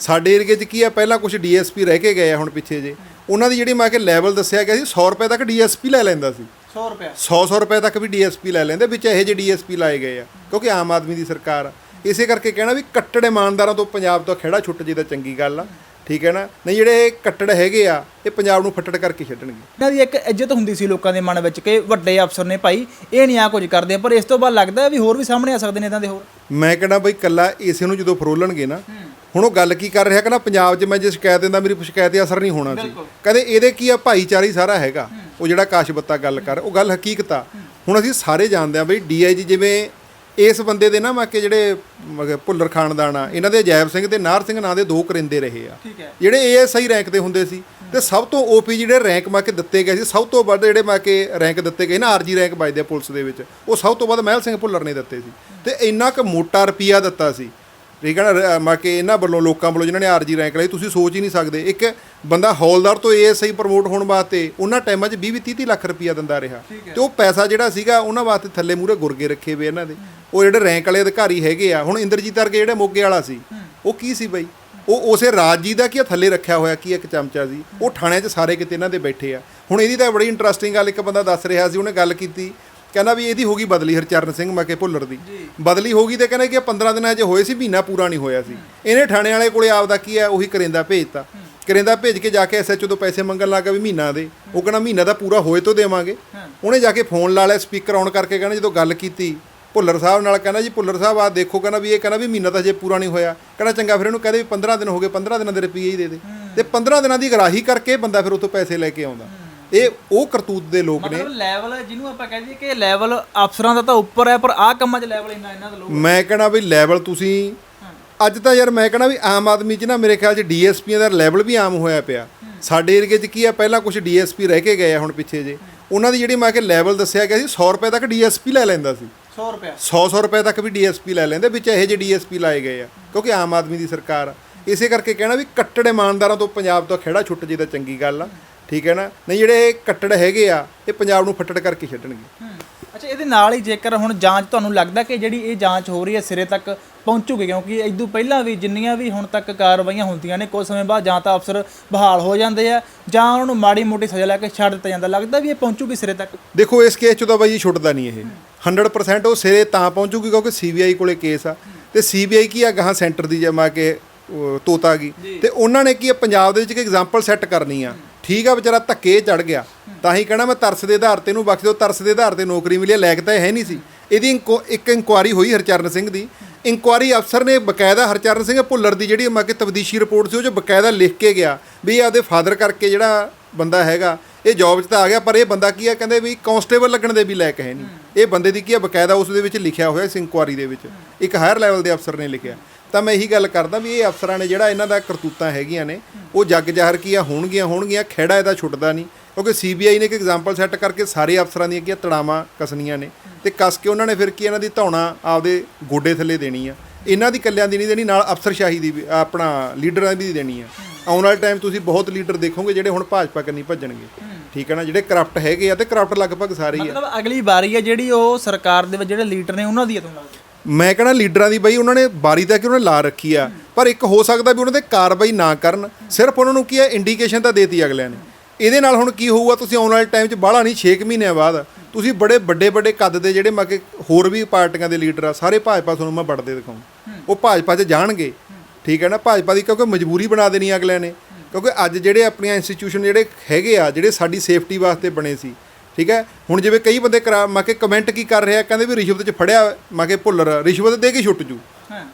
ਸਾਡੇ ਏਰੀਏ 'ਚ ਕੀ ਆ ਪਹਿਲਾਂ ਕੁਝ ਡੀਐਸਪੀ ਰਹਿ ਕੇ ਗਏ ਆ ਹੁਣ ਪਿੱਛੇ ਜੇ। ਉਹਨਾਂ ਦੀ ਜਿਹੜੀ ਮੈਂ ਕਿ ਲੈਵਲ ਦੱਸਿਆ ਗਿਆ ਸੀ 100 ਰੁਪਏ ਤੱਕ ਡੀਐਸਪੀ ਲੈ ਲੈਂਦਾ ਸੀ। 100 ਰੁਪਏ 100 100 ਰੁਪਏ ਤੱਕ ਵੀ ਡੀਐਸਪੀ ਲੈ ਲੈਂਦੇ ਵਿੱਚ ਇਹੋ ਜਿਹੇ ਡੀਐਸਪੀ ਲਾਏ ਗਏ ਆ ਕਿਉਂਕਿ ਆਮ ਆਦਮੀ ਦੀ ਸਰਕਾਰ ਆ। ਇਸੇ ਕਰਕੇ ਕਹਿਣਾ ਵੀ ਕੱਟੜ ਇਮਾਨਦਾਰਾਂ ਤੋਂ ਪੰਜਾਬ ਤੋਂ ਖੇੜਾ ਛੁੱਟ ਜੇ ਤਾਂ ਚੰਗੀ ਗੱਲ ਆ। ਠੀਕ ਹੈ ਨਾ? ਨਹੀਂ ਜਿਹੜੇ ਇਹ ਕੱਟੜ ਹੈਗੇ ਆ ਇਹ ਪੰਜਾਬ ਨੂੰ ਫੱਟੜ ਕਰਕੇ ਛੱਡਣਗੇ। ਇਹਨਾਂ ਦੀ ਇੱਕ ਇੱਜ਼ਤ ਹੁੰਦੀ ਸੀ ਲੋਕਾਂ ਦੇ ਮਨ ਵਿੱਚ ਕਿ ਵੱਡੇ ਅਫਸਰ ਨੇ ਭਾਈ ਇਹ ਨਹੀਂ ਆ ਕੁਝ ਕਰਦੇ ਪਰ ਇਸ ਤੋਂ ਬਾਅਦ ਲੱਗਦਾ ਵੀ ਹੋਰ ਵੀ ਸਾਹਮਣੇ ਆ ਸਕਦੇ ਨੇ ਇਦਾਂ ਦੇ ਹੋਰ। ਮੈਂ ਕਹਿੰਦਾ ਬਈ ਕੱਲਾ ਇਸੇ ਨੂੰ ਜਦੋਂ ਫਰੋਲਣਗੇ ਨਾ ਹੁਣ ਉਹ ਗੱਲ ਕੀ ਕਰ ਰਿਹਾ ਕਹਿੰਦਾ ਪੰਜਾਬ 'ਚ ਮੈਂ ਜੇ ਸ਼ਿਕਾਇਤ ਦਿੰਦਾ ਮੇਰੀ ਸ਼ਿਕਾਇਤ ਤੇ ਅਸਰ ਨਹੀਂ ਹੋਣਾ ਸੀ ਕਹਿੰਦੇ ਇਹਦੇ ਕੀ ਆ? ਭਾਈਚਾਰੀ ਸਾਰਾ ਹੈਗਾ। ਉਹ ਜਿਹੜਾ ਕਾਸ਼ਬੱਤਾ ਗੱਲ ਕਰ ਉਹ ਗੱਲ ਹਕੀਕਤ ਆ। ਹੁਣ ਅਸੀਂ ਸਾਰੇ ਜਾਣਦੇ ਆ ਬਈ ਡੀਆਈਜੀ ਜਿਵੇਂ ਇਸ ਬੰਦੇ ਦੇ ਨਾ ਮੈਂ ਕਿ ਜਿਹੜੇ ਭੁੱਲਰ ਖਾਨਦਾਨ ਆ ਇਹਨਾਂ ਦੇ ਅਜੈਬ ਸਿੰਘ ਤੇ ਨਾਰ ਸਿੰਘ ਨਾਂ ਦੇ ਦੋ ਕਰਿੰਦੇ ਰਹੇ ਆ। ਜਿਹੜੇ ਏਐਸਆਈ ਰੈਂਕ ਤੇ ਹੁੰਦੇ ਸੀ ਤੇ ਸਭ ਤੋਂ ਓਪੀ ਜਿਹੜੇ ਰੈਂਕ ਮਾ ਕੇ ਦਿੱਤੇ ਗਏ ਸੀ ਸਭ ਤੋਂ ਵੱਧ ਜਿਹੜੇ ਮਾ ਕੇ ਰੈਂਕ ਦਿੱਤੇ ਗਏ ਨਾ ਆਰਜੀ ਰੈਂਕ ਵੱਜਦੇ ਪੁਲਿਸ ਦੇ ਵਿੱਚ ਉਹ ਸਭ ਤੋਂ ਵੱਧ ਮਹਿਲ ਸਿੰਘ ਭੁੱਲਰ ਨੇ ਦਿੱਤੇ ਸੀ। ਤੇ ਇੰਨਾ ਕੁ ਮੋਟਾ ਰੁਪਿਆ ਦਿੱਤਾ ਸੀ। ਠੀਕ ਹੈ ਨਾ ਮਾ ਕੇ ਇਹਨਾਂ ਵੱਲੋਂ ਲੋਕਾਂ ਵੱਲੋਂ ਜਿਨ੍ਹਾਂ ਨੇ ਆਰਜੀ ਰੈਂਕ ਲਈ ਤੁਸੀਂ ਸੋਚ ਹੀ ਨਹੀਂ ਸਕਦੇ। ਇੱਕ ਬੰਦਾ ਹੌਲਦਾਰ ਤੋਂ ਏਐਸਆਈ ਪ੍ਰਮੋਟ ਹੋਣ ਵਾਸਤੇ ਉਹਨਾਂ ਟਾਈਮਾਂ 'ਚ 20 20 30 ਲੱਖ ਰੁਪਿਆ ਦਿੰਦਾ ਰਿਹਾ। ਤੇ ਉਹ ਪੈਸਾ ਜਿਹੜਾ ਸੀਗਾ ਉਹਨਾਂ ਵਾਸਤੇ ਥੱਲੇ ਮੂਰੇ ਗੁਰਗੇ ਰੱਖੇ ਵੇ ਇਹਨਾਂ ਦੇ। ਉਹ ਜਿਹੜੇ ਰੈਂਕ ਵਾਲੇ ਅਧਿਕਾਰੀ ਹੈਗੇ ਆ ਹੁਣ ਇੰਦਰਜੀਤ ਵਰਗੇ ਜਿਹੜੇ ਮੋਗੇ ਵਾਲਾ ਸੀ ਉਹ ਕੀ ਸੀ ਬਈ? ਉਹ ਉਸੇ ਰਾਜ ਜੀ ਦਾ ਕੀ ਥੱਲੇ ਰੱਖਿਆ ਹੋਇਆ ਕੀ ਇੱਕ ਚਮਚਾ ਸੀ। ਉਹ ਥਾਣਿਆਂ 'ਚ ਸਾਰੇ ਕਿਤੇ ਇਹਨਾਂ ਦੇ ਬੈਠੇ ਆ। ਹੁਣ ਇਹਦੀ ਤਾਂ ਬੜੀ ਇੰਟਰਸਟਿੰਗ ਗੱਲ ਇੱਕ ਬੰਦਾ ਦੱਸ ਰਿਹਾ ਸੀ ਉਹਨੇ ਗੱਲ ਕੀਤੀ। ਕਹਿੰਦਾ ਵੀ ਇਹਦੀ ਹੋ ਗਈ ਬਦਲੀ ਹਰਚਰਨ ਸਿੰਘ ਮੱਕੇ ਭੁੱਲਰ ਦੀ। ਬਦਲੀ ਹੋ ਗਈ ਤੇ ਕਹਿੰਦਾ ਕਿ 15 ਦਿਨਾਂ 'ਚ ਹੋਏ ਸੀ ਮਹੀਨਾ ਪੂਰਾ ਨਹੀਂ ਹੋਇਆ ਸੀ। ਇਹਨੇ ਥਾਣੇ ਵਾਲੇ ਕੋਲੇ ਆਪਦਾ ਕੀ ਹੈ ਉਹੀ ਕਰਿੰਦਾ ਭੇਜਤਾ। ਕਰਿੰਦਾ ਭੇਜ ਕੇ ਜਾ ਕੇ ਐਸਐਚਓ ਤੋਂ ਪੈਸੇ ਮੰਗਣ ਲੱਗਾ ਵੀ ਮਹੀਨਾ ਦੇ। ਉਹ ਕਹਿੰਦਾ ਮਹੀਨਾ ਦਾ ਪੂਰਾ ਹੋਏ ਤੋਂ ਦੇਵਾਂਗੇ। ਉਹਨੇ ਜਾ ਕੇ ਫੋਨ ਲਾ ਲਿਆ ਸਪੀਕਰ ਆਨ ਕਰਕੇ ਕਹਿੰਦਾ ਜਦੋਂ ਗੱਲ ਕੀਤੀ ਭੁੱਲਰ ਸਾਹਿਬ ਨਾਲ ਕਹਿੰਦਾ ਜੀ ਭੁੱਲਰ ਸਾਹਿਬ ਆ ਦੇਖੋ ਕਹਿੰਦਾ ਵੀ ਇਹ ਕਹਿੰਦਾ ਵੀ ਮਹੀਨਾ ਤਾਂ ਹਜੇ ਪੂਰਾ ਨਹੀਂ ਹੋਇਆ। ਕਹਿੰਦਾ ਚੰਗਾ ਫਿਰ ਇਹਨੂੰ ਕਹਦੇ ਵੀ 15 ਦਿਨ ਹੋ ਗਏ 15 ਦਿਨਾਂ ਦੇ ਰੁਪਈਏ ਹੀ ਦੇ ਦੇ। ਤੇ 15 ਦਿਨਾਂ ਦੀ ਗਰਾਹੀ ਕਰਕੇ ਬੰਦਾ ਫਿਰ ਉਤੋਂ ਪੈਸੇ ਲੈ ਕੇ ਆਉਂਦਾ। ਇਹ ਉਹ ਕਰਤੂਤ ਦੇ ਲੋਕ ਨੇ। ਮਤਲਬ ਲੈਵਲ ਜਿਹਨੂੰ ਆਪਾਂ ਕਹਿ ਦਈਏ ਕਿ ਲੈਵਲ ਅਫਸਰਾਂ ਦਾ ਤਾਂ ਉੱਪਰ ਹੈ ਪਰ ਆਹ ਕੰਮਾਂ 'ਚ ਲੈਵਲ ਇੰਨਾ ਇਹਨਾਂ ਦਾ ਲੋ ਮੈਂ ਕਹਣਾ ਵੀ ਲੈਵਲ ਤੁਸੀਂ ਅੱਜ ਤਾਂ ਯਾਰ ਮੈਂ ਕਹਣਾ ਵੀ ਆਮ ਆਦਮੀ 'ਚ ਨਾ ਮੇਰੇ ਖਿਆਲ 'ਚ ਡੀਐਸਪੀਆਂ ਦਾ ਲੈਵਲ ਵੀ ਆਮ ਹੋਇਆ ਪਿਆ। ਸਾਡੇ ਏਰੀਏ 'ਚ ਕੀ ਆ ਪਹਿਲਾਂ ਕੁਝ ਡੀਐਸਪੀ ਰਹਿ ਕੇ ਗਏ ਆ ਹੁਣ ਪਿੱਛੇ ਜੇ। ਉਹਨਾਂ ਦੀ ਜਿਹੜੀ ਮੈਂ ਕਿ ਲੈਵਲ ਦੱਸਿਆ ਗਿਆ ਸੀ 100 ਰੁਪਏ ਤੱਕ ਡੀਐਸਪੀ ਲੈ ਲੈਂਦਾ ਸੀ। 100 ਰੁਪਏ 100 100 ਰੁਪਏ ਤੱਕ ਵੀ ਡੀਐਸਪੀ ਲੈ ਲੈਂਦੇ ਵਿੱਚ ਇਹੋ ਜਿਹੇ ਡੀਐਸਪੀ ਲਾਏ ਗਏ ਆ। ਕਿਉਂਕਿ ਆਮ ਆਦਮੀ ਦੀ ਸਰਕਾਰ ਆ। ਇਸੇ ਕਰਕੇ ਕਹਿਣਾ ਵੀ ਕੱਟੜ ਇਮਾਨਦਾਰਾਂ ਤੋਂ ਪੰਜਾਬ ਤੋਂ ਖੇੜਾ ਛੁੱਟ ਜੇ ਤਾਂ ਚੰਗੀ ਗੱਲ ਆ। ਠੀਕ ਹੈ ਨਾ? ਨਹੀਂ ਜਿਹੜੇ ਇਹ ਕੱਟੜ ਹੈਗੇ ਆ ਇਹ ਪੰਜਾਬ ਨੂੰ ਫੱਟੜ ਕਰਕੇ ਛੱਡਣਗੇ। ਅੱਛਾ ਇਹਦੇ ਨਾਲ ਹੀ ਜੇਕਰ ਹੁਣ ਜਾਂਚ ਤੁਹਾਨੂੰ ਲੱਗਦਾ ਕਿ ਜਿਹੜੀ ਇਹ ਜਾਂਚ ਹੋ ਰਹੀ ਹੈ ਸਿਰੇ ਤੱਕ ਪਹੁੰਚੂਗੀ ਕਿਉਂਕਿ ਇਦੋਂ ਪਹਿਲਾਂ ਵੀ ਜਿੰਨੀਆਂ ਵੀ ਹੁਣ ਤੱਕ ਕਾਰਵਾਈਆਂ ਹੁੰਦੀਆਂ ਨੇ ਕੁਝ ਸਮੇਂ ਬਾਅਦ ਜਾਂ ਤਾਂ ਅਫਸਰ ਬਹਾਲ ਹੋ ਜਾਂਦੇ ਆ ਜਾਂ ਉਹਨਾਂ ਨੂੰ ਮਾੜੀ ਮੋਟੀ ਸਜ਼ਾ ਲੈ ਕੇ ਛੱਡ ਦਿੱਤਾ ਜਾਂਦਾ। ਲੱਗਦਾ ਵੀ ਇਹ ਪਹੁੰਚੂਗੀ ਸਿਰੇ ਤੱਕ? ਦੇਖੋ ਇਸ ਕੇਸ 'ਚ ਤਾਂ ਬਾਈ ਛੁੱਟਦਾ ਨਹੀਂ ਇਹ। 100% ਉਹ ਸਿਰੇ ਤਾਂ ਪਹੁੰਚੂਗੀ ਕਿਉਂਕਿ ਸੀਬੀਆਈ ਕੋਲੇ ਕੇਸ ਆ। ਤੇ ਸੀਬੀਆਈ ਕੀ ਆ? ਗਾਹਾਂ ਸੈਂਟਰ ਦੀ ਜਮਾ ਕੇ ਤੋਤਾ ਗਈ ਤੇ ਉਹਨਾਂ ਨੇ ਕੀ ਪੰਜਾਬ ਦੇ ਵਿੱਚ ਇੱਕ ਐਗਜ਼ਾਮਪਲ ਸੈੱਟ ਕਰਨੀ ਆ। ਠੀਕ ਆ ਵਿਚਾਰਾ ਧੱਕੇ ਚੜ ਗਿਆ। ਤਾਂ ਹੀ ਕਹਿਣਾ ਮੈਂ ਤਰਸ ਦੇ ਆਧਾਰ ਤੇ ਇਹਨੂੰ ਬਖਸ਼ ਦਿਓ ਤਰਸ ਦੇ ਆਧਾਰ ਤੇ ਨੌਕਰੀ ਮਿਲੀ ਆ, ਲਾਇਕ ਤਾਂ ਹੈ ਨਹੀਂ ਸੀ। ਇਹਦੀ ਇੱਕ ਇਨਕੁਆਰੀ ਹੋਈ ਹਰਚਰਨ ਸਿੰਘ ਦੀ। ਇਨਕੁਆਰੀ ਅਫਸਰ ਨੇ ਬਕਾਇਦਾ ਹਰਚਰਨ ਸਿੰਘ ਭੁੱਲਰ ਦੀ ਜਿਹੜੀ ਮਾ ਕਿ ਤਬਦੀਸ਼ੀ ਰਿਪੋਰਟ ਸੀ ਉਹ 'ਚ ਬਕਾਇਦਾ ਲਿਖ ਕੇ ਗਿਆ ਵੀ ਇਹ ਆਪਦੇ ਫਾਦਰ ਕਰਕੇ ਜਿਹੜਾ ਬੰਦਾ ਹੈਗਾ ਇਹ ਜੌਬ 'ਚ ਤਾਂ ਆ ਗਿਆ ਪਰ ਇਹ ਬੰਦਾ ਕੀ ਆ ਕਹਿੰਦੇ ਵੀ ਕਾਂਸਟੇਬਲ ਲੱਗਣ ਦੇ ਵੀ ਲਾਇਕ ਹੈ ਨਹੀਂ। ਇਹ ਬੰਦੇ ਦੀ ਕੀ ਆ ਬਕਾਇਦਾ ਉਸ ਦੇ ਵਿੱਚ ਲਿਖਿਆ ਹੋਇਆ ਇਸ ਇਨਕੁਆਰੀ ਦੇ ਵਿੱਚ। ਇੱਕ ਹਾਇਰ ਲੈਵਲ ਦੇ ਅਫਸਰ ਨੇ ਲਿਖਿਆ। ਤਾਂ ਮੈਂ ਇਹੀ ਗੱਲ ਕਰਦਾ ਵੀ ਇਹ ਅਫਸਰਾਂ ਨੇ ਜਿਹੜਾ ਇਹਨਾਂ ਦਾ ਕਰਤੂਤਾਂ ਹੈਗੀਆਂ ਨੇ, ਉਹ ਜੱਗ ਜ਼ਾਹਰ ਕੀ ਆ ਹੋਣਗੀਆਂ ਹੋਣਗੀਆਂ ਖੇੜਾ ਇਹਦਾ ਛੁੱਟਦਾ ਨਹੀਂ। ਕਿਉਂਕਿ ਸੀਬੀਆਈ ਨੇ ਇੱਕ ਐਗਜ਼ਾਮਪਲ ਸੈੱਟ ਕਰਕੇ ਸਾਰੇ ਅਫਸਰਾਂ ਦੀਆਂ ਕੀ ਆ ਤੜਾਵਾਂ ਕਸਨੀਆਂ ਨੇ ਤੇ ਕਸ ਕੇ ਉਹਨਾਂ ਨੇ ਫਿਰ ਕੀ ਇਹਨਾਂ ਦੀ ਧੌਣਾ ਆਪਦੇ ਗੋਡੇ ਥੱਲੇ ਦੇਣੀ ਆ। ਇਹਨਾਂ ਦੀ ਕੱਲਿਆਂ ਦੀ ਨਹੀਂ ਦੇਣੀ, ਨਾਲ ਅਫਸਰਸ਼ਾਹੀ ਦੀ ਵੀ ਆਪਣਾ ਲੀਡਰਾਂ ਦੀ ਦੇਣੀ ਆ। ਆਉਣ ਵਾਲੇ ਟਾਈਮ ਤੁਸੀਂ ਬਹੁਤ ਲੀਡਰ ਦੇਖੋਗੇ ਜਿਹੜੇ ਹੁਣ ਭਾਜਪਾ ਕਰਨੀ ਭੱਜਣਗੇ। ਠੀਕ ਹੈ ਨਾ? ਜਿਹੜੇ ਕਰਪਟ ਹੈਗੇ ਆ ਤੇ ਕਰਪਟ ਲਗਭਗ ਸਾਰੇ ਹੀ ਆ। ਮਤਲਬ ਅਗਲੀ ਵਾਰੀ ਆ ਜਿਹੜੀ ਉਹ ਸਰਕਾਰ ਦੇ ਵਿੱਚ ਜਿਹੜੇ ਲੀਡਰ ਨੇ ਉਹਨਾਂ ਦੀ ਹੈ ਤੁਹਾਨੂੰ ਲੱਗਦਾ? ਮੈਂ ਕਹਿੰਦਾ ਲੀਡਰਾਂ ਦੀ ਬਈ ਉਹਨਾਂ ਨੇ ਬਾਰੀ ਤੱਕ ਉਹਨਾਂ ਨੇ ਲਾ ਰੱਖੀ ਆ। ਪਰ ਇੱਕ ਹੋ ਸਕਦਾ ਵੀ ਉਹਨਾਂ ਤੇ ਕਾਰਵਾਈ ਨਾ ਕਰਨ। ਸਿਰਫ ਉਹਨਾਂ ਨੂੰ ਕੀ ਹੈ ਇੰਡੀਕੇਸ਼ਨ ਤਾਂ ਦੇਤੀ ਅਗਲਿਆਂ ਨੇ। ਇਹਦੇ ਨਾਲ ਹੁਣ ਕੀ ਹੋਊਗਾ, ਤੁਸੀਂ ਆਉਣ ਵਾਲੇ ਟਾਈਮ 'ਚ ਬਾਹਲਾ ਨਹੀਂ 6 ਮਹੀਨਿਆਂ ਬਾਅਦ ਤੁਸੀਂ ਬੜੇ ਵੱਡੇ ਵੱਡੇ ਕੱਦ ਦੇ ਜਿਹੜੇ ਮੱਕੇ ਹੋਰ ਵੀ ਪਾਰਟੀਆਂ ਦੇ ਲੀਡਰ ਆ, ਸਾਰੇ ਭਾਜਪਾ ਤੁਹਾਨੂੰ ਮੈਂ ਵੱਡਦੇ ਦਿਖਾਉਂ। ਉਹ ਭਾਜਪਾ 'ਚ ਜਾਣਗੇ। ਠੀਕ ਹੈ ਨਾ? ਭਾਜਪਾ ਦੀ ਕਿਉਂਕਿ ਮਜਬੂਰੀ ਬਣਾ ਦੇਣੀ ਅਗਲਿਆਂ ਨੇ। ਕਿਉਂਕਿ ਅੱਜ ਜਿਹੜੇ ਆਪਣੀਆਂ ਇੰਸਟੀਚਿਊਸ਼ਨ ਜਿਹੜੇ ਹੈਗੇ ਆ, ਜਿਹੜੇ ਸਾਡੀ ਸੇਫਟੀ ਵਾਸਤੇ ਬਣੇ ਸੀ ਠੀਕ ਹੈ? ਹੁਣ ਜਿਵੇਂ ਕਈ ਬੰਦੇ ਕਰਾ ਮੈਂ ਕਿ ਕਮੈਂਟ ਕੀ ਕਰ ਰਿਹਾ? ਕਹਿੰਦੇ ਵੀ ਰਿਸ਼ਵਤ 'ਚ ਫੜਿਆ ਮੈਂ ਕਿ ਭੁੱਲਰ ਰਿਸ਼ਵਤ ਦੇ ਕੇ ਛੁੱਟ ਜੂ।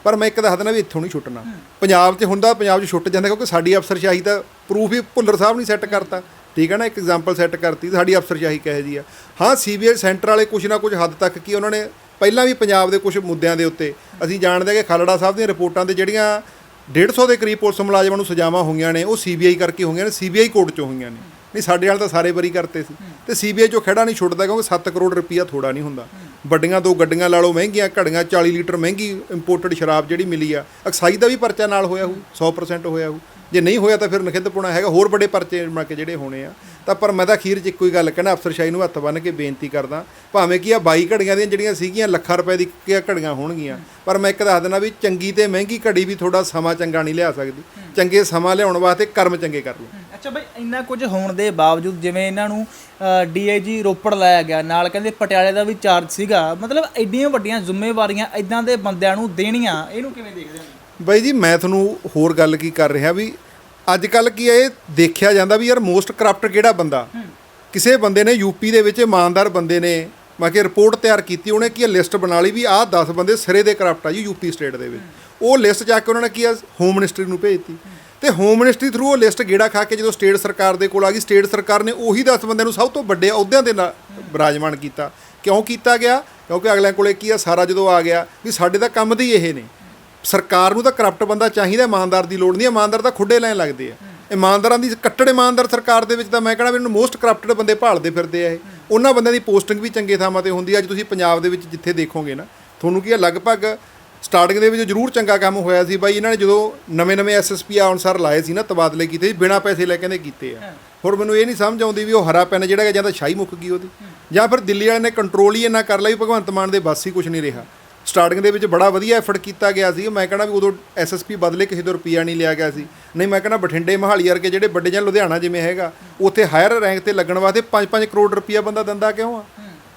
ਪਰ ਮੈਂ ਇੱਕ ਦੱਸ ਦਿੰਦਾ ਵੀ ਇੱਥੋਂ ਨਹੀਂ ਛੁੱਟਣਾ। ਪੰਜਾਬ 'ਚ ਹੁੰਦਾ ਪੰਜਾਬ 'ਚ ਛੁੱਟ ਜਾਂਦਾ ਕਿਉਂਕਿ ਸਾਡੀ ਅਫਸਰਸ਼ਾਹੀ ਦਾ ਪ੍ਰੂਫ ਹੀ ਭੁੱਲਰ ਸਾਹਿਬ ਨਹੀਂ ਸੈੱਟ ਕਰਤਾ। ਠੀਕ ਹੈ ਨਾ? ਇੱਕ ਐਗਜ਼ਾਮਪਲ ਸੈੱਟ ਕਰਤੀ ਸਾਡੀ ਅਫਸਰਸ਼ਾਹੀ ਕਹੇ ਜੀ ਆ। ਹਾਂ ਸੀਬੀਆਈ ਸੈਂਟਰ ਵਾਲੇ ਕੁਝ ਨਾ ਕੁਝ ਹੱਦ ਤੱਕ ਕੀ ਉਹਨਾਂ ਨੇ ਪਹਿਲਾਂ ਵੀ ਪੰਜਾਬ ਦੇ ਕੁਝ ਮੁੱਦਿਆਂ ਦੇ ਉੱਤੇ ਅਸੀਂ ਜਾਣਦੇ ਹਾਂ ਕਿ ਖਾਲੜਾ ਸਾਹਿਬ ਦੀਆਂ ਰਿਪੋਰਟਾਂ ਤੇ ਜਿਹੜੀਆਂ 150 ਦੇ ਕਰੀਬ ਪੁਲਿਸ ਮੁਲਾਜ਼ਮਾਂ ਨੂੰ ਸਜ਼ਾਵਾਂ ਹੋਈਆਂ ਨੇ ਉਹ ਸੀਬੀਆਈ ਕਰਕੇ ਹੋਈਆਂ ਨੇ ਸੀਬੀਆਈ ਕੋਰਟ 'ਚੋਂ ਹੋਈਆਂ ਨੇ। ਨਹੀਂ, ਸਾਡੇ ਵਾਲ ਤਾਂ ਸਾਰੇ ਵਾਰੀ ਕਰਤੇ ਸੀ। ਤੇ ਸੀਬੀਆਈ ਚੋਂ ਖੜਾ ਨਹੀਂ ਛੁੱਟਦਾ ਕਿਉਂਕਿ 7 ਕਰੋੜ ਰੁਪਈਆ ਥੋੜਾ ਨਹੀਂ ਹੁੰਦਾ। ਵੱਡੀਆਂ ਦੋ ਗੱਡੀਆਂ ਲਾ ਲਓ ਮਹਿੰਗੀਆਂ, ਘੜੀਆਂ 40 ਲੀਟਰ ਮਹਿੰਗੀ ਇੰਪੋਰਟਡ ਸ਼ਰਾਬ ਜਿਹੜੀ ਮਿਲੀ ਆ, ਐਕਸਾਈਜ਼ ਦਾ ਵੀ ਪਰਚਾ ਨਾਲ ਹੋਇਆ ਹੋਊ 100% ਹੋਇਆ ਹੋਊ। ਜੇ ਨਹੀਂ ਹੋਇਆ ਤਾਂ ਫਿਰ ਨਖਿੱਧਪੁਣਾ ਹੈਗਾ, ਹੋਰ ਵੱਡੇ ਪਰਚੇ ਬਣਾ ਕੇ ਜਿਹੜੇ ਹੋਣੇ ਆ। ਤਾਂ ਪਰ ਮੈਂ ਤਾਂ ਅਖੀਰ 'ਚ ਇੱਕੋ ਹੀ ਗੱਲ ਕਹਿਣਾ ਅਫਸਰਸ਼ਾਹੀ ਨੂੰ ਹੱਥ ਬੰਨ੍ਹ ਕੇ ਬੇਨਤੀ ਕਰਦਾ, ਭਾਵੇਂ ਕਿ ਆ 22 ਘੜੀਆਂ ਦੀਆਂ ਜਿਹੜੀਆਂ ਸੀਗੀਆਂ, ਲੱਖਾਂ ਰੁਪਏ ਦੀ ਕਿਆ ਘੜੀਆਂ ਹੋਣਗੀਆਂ, ਪਰ ਮੈਂ ਇੱਕ ਦੱਸ ਦਿੰਦਾ ਵੀ ਚੰਗੀ ਤੇ ਮਹਿੰਗੀ ਘੜੀ ਵੀ ਤੁਹਾਡਾ ਸਮਾਂ ਚੰਗਾ ਨਹੀਂ ਲਿਆ ਸਕਦੀ। ਚੰਗੇ ਸਮਾਂ ਲਿਆਉਣ ਵਾਸਤੇ ਕਰਮ ਚੰਗੇ ਕਰ ਲਓ। ਅੱਛਾ ਬਈ ਇੰਨਾ ਕੁਝ ਹੋਣ ਦੇ ਬਾਵਜੂਦ ਜਿਵੇਂ ਇਹਨਾਂ ਨੂੰ ਡੀਆਈਜੀ ਰੋਪੜ ਲਾਇਆ ਗਿਆ ਨਾਲ ਕਹਿੰਦੇ ਪਟਿਆਲੇ ਦਾ ਵੀ ਚਾਰਜ ਸੀਗਾ ਮਤਲਬ ਐਡੀਆਂ ਵੱਡੀਆਂ ਜ਼ਿੰਮੇਵਾਰੀਆਂ ਇਦਾਂ ਦੇ ਬੰਦਿਆਂ ਨੂੰ ਦੇਣੀਆਂ ਇਹਨੂੰ ਕਿਵੇਂ ਦੇਖਦੇ ਹੋ? ਬਾਈ ਜੀ ਮੈਂ ਤੁਹਾਨੂੰ ਹੋਰ ਗੱਲ ਕੀ ਕਰ ਰਿਹਾ ਵੀ ਅੱਜ ਕੱਲ ਕੀ ਹੈ ਇਹ ਦੇਖਿਆ ਜਾਂਦਾ ਵੀ ਯਾਰ ਮੋਸਟ ਕਰਪਟ ਕਿਹੜਾ ਬੰਦਾ? ਕਿਸੇ ਬੰਦੇ ਨੇ ਯੂਪੀ ਦੇ ਵਿੱਚ ਇਮਾਨਦਾਰ ਬੰਦੇ ਨੇ ਮੈਂ ਕਿ ਰਿਪੋਰਟ ਤਿਆਰ ਕੀਤੀ ਉਹਨੇ ਕੀ ਲਿਸਟ ਬਣਾ ਲਈ ਵੀ ਆਹ 10 ਬੰਦੇ ਸਿਰੇ ਦੇ ਕਰਪਟ ਆ ਜੀ ਯੂਪੀ ਸਟੇਟ ਦੇ ਵਿੱਚ। ਉਹ ਲਿਸਟ ਜਾ ਕੇ ਉਹਨਾਂ ਨੇ ਕੀ ਹੋਮ ਮਿਨਿਸਟਰੀ ਨੂੰ ਭੇਜਤੀ ਤੇ ਹੋਮ ਮਿਨਿਸਟਰੀ ਥਰੂ ਉਹ ਲਿਸਟ ਗੇੜਾ ਖਾ ਕੇ ਜਦੋਂ ਸਟੇਟ ਸਰਕਾਰ ਦੇ ਕੋਲ ਆ ਗਈ ਸਟੇਟ ਸਰਕਾਰ ਨੇ ਉਹੀ 10 ਬੰਦਿਆਂ ਨੂੰ ਸਭ ਤੋਂ ਵੱਡੇ ਅਹੁਦਿਆਂ ਦੇ ਨਾਲ ਬਰਾਜਮਾਨ ਕੀਤਾ। ਕਿਉਂ ਕੀਤਾ ਗਿਆ? ਕਿਉਂਕਿ ਅਗਲਿਆਂ ਕੋਲੇ ਕੀ ਆ? ਸਾਰਾ ਜਦੋਂ ਆ ਗਿਆ ਵੀ ਸਾਡੇ ਤਾਂ ਕੰਮ ਦੀ ਇਹ ਨੇ। ਸਰਕਾਰ ਨੂੰ ਤਾਂ ਕਰਪਟ ਬੰਦਾ ਚਾਹੀਦਾ, ਇਮਾਨਦਾਰ ਦੀ ਲੋੜ ਨਹੀਂ, ਇਮਾਨਦਾਰ ਤਾਂ ਖੁੱਡੇ ਲੈਣ ਲੱਗਦੇ ਆ। ਇਮਾਨਦਾਰਾਂ ਦੀ ਕੱਟੜ ਇਮਾਨਦਾਰ ਸਰਕਾਰ ਦੇ ਵਿੱਚ ਤਾਂ ਮੈਂ ਕਹਣਾ ਵੀ ਇਹਨੂੰ ਮੋਸਟ ਕਰਪਟਡ ਬੰਦੇ ਭਾਲਦੇ ਫਿਰਦੇ ਆ ਇਹ। ਉਹਨਾਂ ਬੰਦਿਆਂ ਦੀ ਪੋਸਟਿੰਗ ਵੀ ਚੰਗੇ ਥਾਵਾਂ ਤੇ ਹੁੰਦੀ ਆ। ਅੱਜ ਤੁਸੀਂ ਪੰਜਾਬ ਦੇ ਵਿੱਚ ਜਿੱਥੇ ਦੇਖੋਗੇ ਨਾ, ਤੁਹਾਨੂੰ ਕੀ ਆ? ਲਗਭਗ ਸਟਾਰਟਿੰਗ ਦੇ ਵਿੱਚ ਜ਼ਰੂਰ ਚੰਗਾ ਕੰਮ ਹੋਇਆ ਸੀ ਬਾਈ ਇਹਨਾਂ ਨੇ ਜਦੋਂ ਨਵੇਂ-ਨਵੇਂ ਐਸਐਸਪੀ ਆਨਸਰ ਲਾਏ ਸੀ ਨਾ ਤਬਾਦਲੇ ਕੀਤੇ ਸੀ ਬਿਨਾਂ ਪੈਸੇ ਲੈ ਕੇ ਨੇ ਕੀਤੇ ਆ। ਹੁਣ ਮੈਨੂੰ ਇਹ ਨਹੀਂ ਸਮਝ ਆਉਂਦੀ ਵੀ ਉਹ ਹਰਾ ਪੈਨ ਜਿਹੜਾ ਜਾਂ ਤਾਂ ਸ਼ਾਹੀ ਮੁੱਕ ਗਈ ਉਹਦੀ ਜਾਂ ਫਿਰ ਦਿੱਲੀ ਵਾਲਿਆਂ ਨੇ ਕੰਟਰੋਲ ਹੀ ਇੰਨਾ ਕਰ ਲਿਆ ਵੀ ਭਗਵੰਤ ਮਾਨ ਦੇ ਬਸ ਹੀ ਕੁਝ ਨਹੀਂ ਰਿਹਾ। ਸਟਾਰਟਿੰਗ ਦੇ ਵਿੱਚ ਬੜਾ ਵਧੀਆ ਐਫਰਟ ਕੀਤਾ ਗਿਆ ਸੀ। ਮੈਂ ਕਹਿੰਦਾ ਵੀ ਉਦੋਂ ਐਸਐਸਪੀ ਬਦਲੇ ਕਿਸੇ ਤੋਂ ਰੁਪਈਆ ਨਹੀਂ ਲਿਆ ਗਿਆ ਸੀ। ਨਹੀਂ ਮੈਂ ਕਹਿੰਦਾ ਬਠਿੰਡੇ ਮਹਾਲੀ ਵਰਗੇ ਜਿਹੜੇ ਵੱਡੇ ਜਾਂ ਲੁਧਿਆਣਾ ਜਿਵੇਂ ਹੈਗਾ ਉੱਥੇ ਹਾਇਰ ਰੈਂਕ ਤੇ ਲੱਗਣ ਵਾਸਤੇ 5-5 ਕਰੋੜ ਰੁਪਈਆ ਬੰਦਾ ਦਿੰਦਾ ਕਿਉਂ ਆ?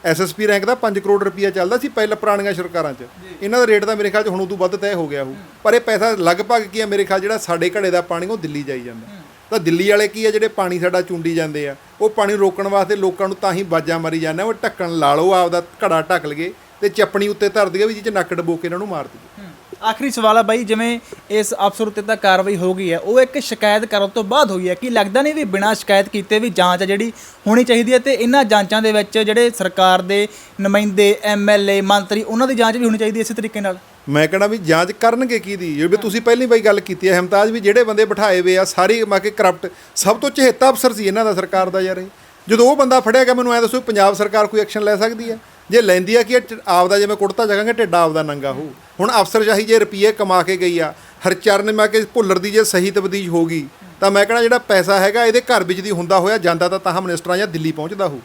ਐਸਐਸਪੀ ਰੈਂਕ ਦਾ 5 ਕਰੋੜ ਰੁਪਈਆ ਚੱਲਦਾ ਸੀ ਪਹਿਲਾਂ ਪੁਰਾਣੀਆਂ ਸਰਕਾਰਾਂ 'ਚ। ਇਹਨਾਂ ਦਾ ਰੇਟ ਤਾਂ ਮੇਰੇ ਖਿਆਲ 'ਚ ਹੁਣ ਉਦੋਂ ਵੱਧ ਤੈਅ ਹੋ ਗਿਆ ਹੋਊ। ਪਰ ਇਹ ਪੈਸਾ ਲਗਭਗ ਕੀ ਆ ਮੇਰੇ ਖਿਆਲ ਜਿਹੜਾ ਸਾਡੇ ਘੜੇ ਦਾ ਪਾਣੀ ਉਹ ਦਿੱਲੀ ਜਾਈ ਜਾਂਦਾ। ਤਾਂ ਦਿੱਲੀ ਵਾਲੇ ਕੀ ਆ ਜਿਹੜੇ ਪਾਣੀ ਸਾਡਾ ਚੁੰਡੀ ਜਾਂਦੇ ਆ ਉਹ ਪਾਣੀ ਰੋਕਣ ਵਾਸਤੇ ਲੋਕਾਂ ਨੂੰ ਤਾਂ ਹੀ ਬਾਜਾਂ ਮਾਰੀ ਜਾਂਦੇ ਉਹ ਢੱਕਣ ਲਾ ਲਓ ਆਪਦਾ ਘੜਾ ਢੱਕ ਲਗੇ ਤੇ ਚੱਪਣੀ ਉੱਤੇ ਧਰ ਦਈਏ ਵੀ ਜਿਹ 'ਚ ਨੱਕ ਡਬੋ ਕੇ ਇਹਨਾਂ ਨੂੰ ਮਾਰ ਦਈਏ। ਆਖਰੀ ਸਵਾਲ ਆ ਬਾਈ, ਜਿਵੇਂ ਇਸ ਅਫਸਰ ਉੱਤੇ ਤਾਂ ਕਾਰਵਾਈ ਹੋ ਗਈ ਹੈ, ਉਹ ਇੱਕ ਸ਼ਿਕਾਇਤ ਕਰਨ ਤੋਂ ਬਾਅਦ ਹੋਈ ਹੈ। ਕੀ ਲੱਗਦਾ ਨਹੀਂ ਵੀ ਬਿਨਾਂ ਸ਼ਿਕਾਇਤ ਕੀਤੇ ਵੀ ਜਾਂਚ ਆ ਜਿਹੜੀ ਹੋਣੀ ਚਾਹੀਦੀ ਹੈ ਤੇ ਇਹਨਾਂ ਜਾਂਚਾਂ ਦੇ ਵਿੱਚ ਜਿਹੜੇ ਸਰਕਾਰ ਦੇ ਨੁਮਾਇੰਦੇ ਐਮਐਲਏ ਮੰਤਰੀ, ਉਹਨਾਂ ਦੀ ਜਾਂਚ ਵੀ ਹੋਣੀ ਚਾਹੀਦੀ ਹੈ ਇਸੇ ਤਰੀਕੇ ਨਾਲ? ਮੈਂ ਕਹਿੰਦਾ ਵੀ ਜਾਂਚ ਕਰਨਗੇ ਕੀ ਦੀ? ਜਿਵੇਂ ਤੁਸੀਂ ਪਹਿਲੀ ਵਾਰੀ ਗੱਲ ਕੀਤੀ ਹੈ, ਹਮਤਾਜ, ਵੀ ਜਿਹੜੇ ਬੰਦੇ ਬਿਠਾਏ ਹੋਏ ਆ, ਸਾਰੇ ਮਾ ਕੇ ਕਰਪਟ, ਸਭ ਤੋਂ ਚਹੇਤਾ ਅਫਸਰ ਸੀ ਇਹਨਾਂ ਦਾ ਸਰਕਾਰ ਦਾ ਯਾਰ ਇਹ। ਜਦੋਂ ਉਹ ਬੰਦਾ ਫੜਿਆ ਗਿਆ, ਮੈਨੂੰ ਐ ਦੱਸੋ ਪੰਜਾਬ ਸਰਕਾਰ ਕੋਈ ਐਕਸ਼ਨ ਲੈ ਸਕਦੀ ਹੈ? ਜੇ ਲੈਂਦੀ ਆ ਕਿ ਇਹ ਟ- ਆਪਦਾ ਜਿਵੇਂ ਕੁੜਤਾ ਜਗਾਂਗੇ ਢਿੱਡਾ ਆਪਦਾ ਨੰਗਾ ਹੋ ਹੁਣ ਅਫਸਰਸ਼ਾਹੀ ਜੇ ਰੁਪਈਏ ਕਮਾ ਕੇ ਗਈ ਆ ਹਰਚਰਨ ਮੈਂ ਕਿ ਭੁੱਲਰ ਦੀ ਜੇ ਸਹੀ ਤਬਦੀਜ ਹੋ ਗਈ, ਤਾਂ ਮੈਂ ਕਹਿੰਦਾ ਜਿਹੜਾ ਪੈਸਾ ਹੈਗਾ, ਇਹਦੇ ਘਰ ਵਿੱਚ ਦੀ ਹੁੰਦਾ ਹੋਇਆ ਜਾਂਦਾ ਤਾਂ ਤਾਂ ਮਿਨਿਸਟਰਾਂ ਜਾਂ ਦਿੱਲੀ ਪਹੁੰਚਦਾ ਹੋ